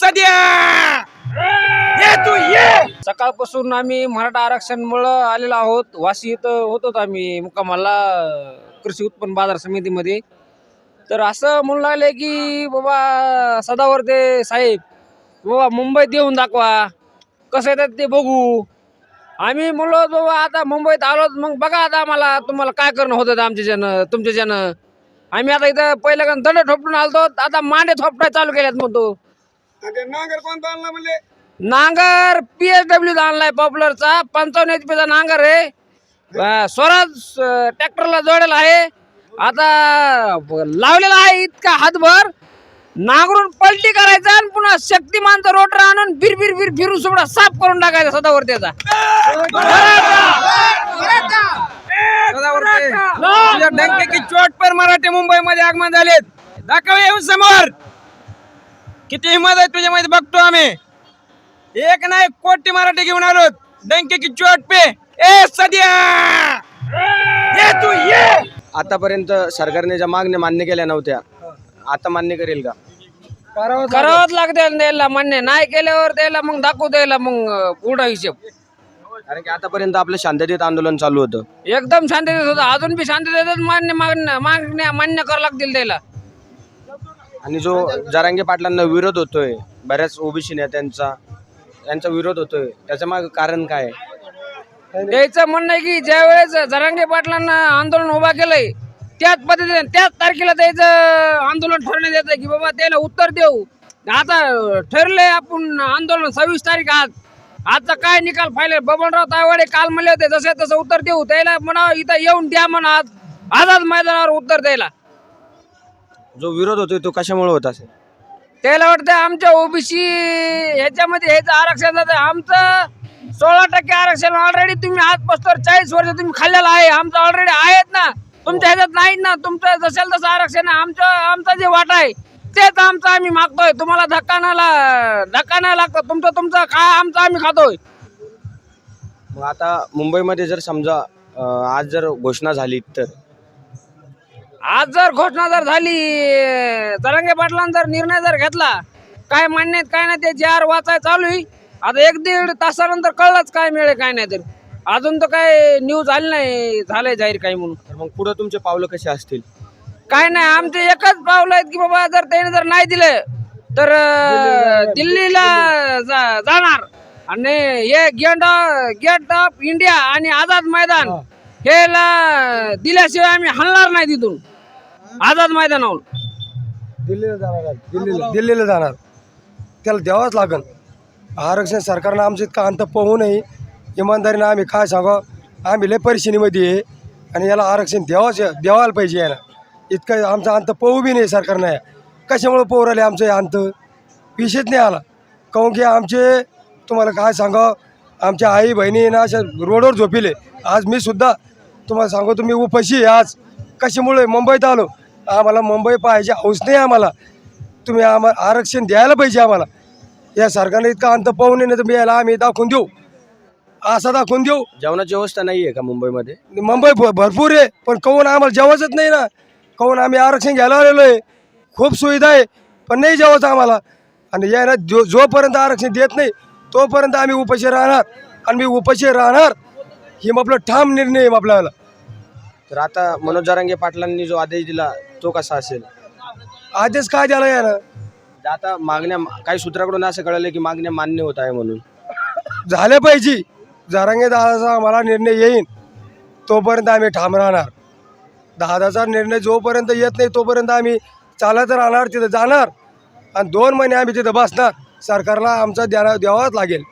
सध्या! ये तू ये! सकाळपासून आम्ही मराठा आरक्षणमुळं आलेलो आहोत. वाशी इथं होतो आम्ही मुक्कामाला कृषी उत्पन्न बाजार समितीमध्ये. तर असं म्हणू लागले की बाबा सदावर्ते साहेब बाबा मुंबईत येऊन दाखवा. कसं येतात ते बघू. आम्ही म्हणलो बाबा आता मुंबईत आलो मग बघा आता आम्हाला तुम्हाला काय करणं होतं आमच्याच्यानं तुमच्याच्यानं आम्ही आता इथं पहिलं का दंड ठोपटून आलतो आता मांडे थोपटाय चालू केल्यात म्हणतो. नागर कोणता आणला म्हणले? नांगर पीएचडब्ल्यू आणलाय पॉप्युलरचा. पंचावन्न एच चा नांगर आहे. अं, स्वराज ट्रॅक्टरला जोडेल आहे. आता ब- लावलेला आहे इतका हातभर. नांगरून पलटी करायचा आणि पुन्हा शक्तिमानचा रोटर आणून फिर फिर फिर फिरून सुद्धा साफ करून टाकायचा सदावर त्याचा. तुझ्या डंके की चोट पर मराठी मुंबईमध्ये आगमन झालेत. दाखव येऊन समोर. किती हिंमत आहे तुझ्यामध्ये बघतो आम्ही. एक नाही कोटी मराठी घेऊन आलो डंके की चोट पे. ए सध्या! ये तू ये! आतापर्यंत सरकारने ज्या मागण्या मान्य केल्या नव्हत्या आता मान्य करेल का? करावंच लागते त्याला मान्य नाही केल्यावर त्याला मग दाखवू द्यायला मग पुढं हिशेब. कारण की आतापर्यंत आपलं शांततेत आंदोलन चालू होतं. एकदम शांततेत होतं. अजून बी शांततेतच मान्य मागण्या मागण्या मान्य करावं लागतील त्याला आणि जो जरांगे पाटलांना विरोध होतोय बऱ्याच ओबीसी नेत्यांचा त्यांचा विरोध होतोय त्याच्या माग कारण काय? आहे? त्याचं म्हणणं आहे की ज्या वेळेस जरांगे पाटलांना आंदोलन उभा केलंय त्याच पद्धतीने त्याच तारखेला त्याचं आंदोलन ठरण्यात येतं की बाबा त्याला उत्तर देऊ. आता ठरलंय आपण आंदोलन सव्वीस तारीख आज. आजचा काय निकाल फायले बबनराव तावडे काल म्हणले होते जसे तसं उत्तर देऊ. त्याला म्हणा इथं येऊन द्या म्हणा आज. आझाद मैदानावर उत्तर द्यायला. जो विरोध होतोय तो कशामुळे होत असेल? त्याला वाटतं आमच्या ओबीसी ह्याच्यामध्ये ह्याचं आरक्षण जातं. आमचं सोळा टक्के आरक्षण ऑलरेडी तुम्ही आजपासून चाळीस वर्ष तुम्ही खाल्लेलं आहे. आमचं ऑलरेडी आहेत ना. तुमच्या ह्याच्यात नाहीत ना. तुमचं जसेल तसं आरक्षण आमचं आमचा जे वाटा आहे तेच आमचं आम्ही मागतोय. तुम्हाला धक्का नाही ला- धक्का नाही लागतो. तुमचं तुमचं काय आमचं आम्ही खातोय. मग आता मुंबईमध्ये जर समजा अं, आज जर घोषणा झाली तर? आज जर घोषणा जर झाली तरंगे पाटलांनी जर निर्णय जर घेतला काय मान्य आहेत, काय नाही ते जे आर वाचाय चालू आहे. आता एक दीड तासानंतर कळलंच काय मिळेल काय नाही तर. अजून तर काय न्यूज आली नाही झालंय जाहीर काही म्हणून. तर मग पुढे तुमचे पावलं कसे असतील? काय नाही आमचे एकच पावलं आहेत की बाबा जर त्याने जर नाही दिलं तर अं, दिल्लीला जा- जाणार. आणि हे गेट गेट ऑफ इंडिया आणि आझाद मैदान हेला दिल्याशिवाय आम्ही हलणार नाही तिथून. आझाद मैदानावर. दिल्लीला जाणार आहे. दिल्लीला दिल्लीला जाणार. त्याला द्यावाच लागल. आरक्षण सरकारनं आमचं इतकं अंत पोहू नये. इमानदारीनं आम्ही काय सांगा आम्ही लय परेशानीमध्ये आहे. आणि याला आरक्षण द्यावाच द्यावायला पाहिजे याला. इतकं आमचा अंत पाहू बी नाही सरकारनं कशामुळे पोहू राहिले आमचं हे अंत? विषयच नाही आला. काहून की आमचे तुम्हाला काय सांगा आमच्या आई बहिणी ना अशा रोडवर झोपिले. आज मी सुद्धा तुम्हाला सांगू तुम्ही उपाशी आहे आज. कशामुळे मुंबईत आलो? आम्हाला मुंबई पाहायची हौस नाही आम्हाला. तुम्ही आम्हा आरक्षण द्यायला पाहिजे आम्हाला. या सरकारने इतका अंत पाहू नये तर मी याला आम्ही दाखवून देऊ. असा दाखवून देऊ. जेवणाची व्यवस्था नाही आहे का मुंबईमध्ये? मुंबई भ- भरपूर आहे पण कहून आम्हाला जेवायचंच नाही ना. कहून आम्ही आरक्षण घ्यायला आलेलो आहे. खूप सुविधा आहे पण नाही जेवायचं आम्हाला. आणि यायला जो जोपर्यंत आरक्षण देत नाही तोपर्यंत आम्ही उपाशी राहणार. आणि मी उपाशी राहणार ही आपला ठाम निर्णय आहे आपल्याला. तर आता मनोज जरांगे पाटलांनी जो आदेश दिला तो कसा असेल? आदेश काय द्यायला यानं आता मागण्या काही सूत्राकडून असं कळलं की मागण्या मान्य होत आहे म्हणून. झाले पाहिजे. जरांगे दादाचा आम्हाला निर्णय येईन. तोपर्यंत आम्ही ठाम राहणार. दादाचा निर्णय जोपर्यंत येत नाही तोपर्यंत आम्ही चालत राहणार तिथं जाणार. आणि दोन महिने आम्ही तिथं बसणार. सरकारला आमचा द्या द्यावाच लागेल.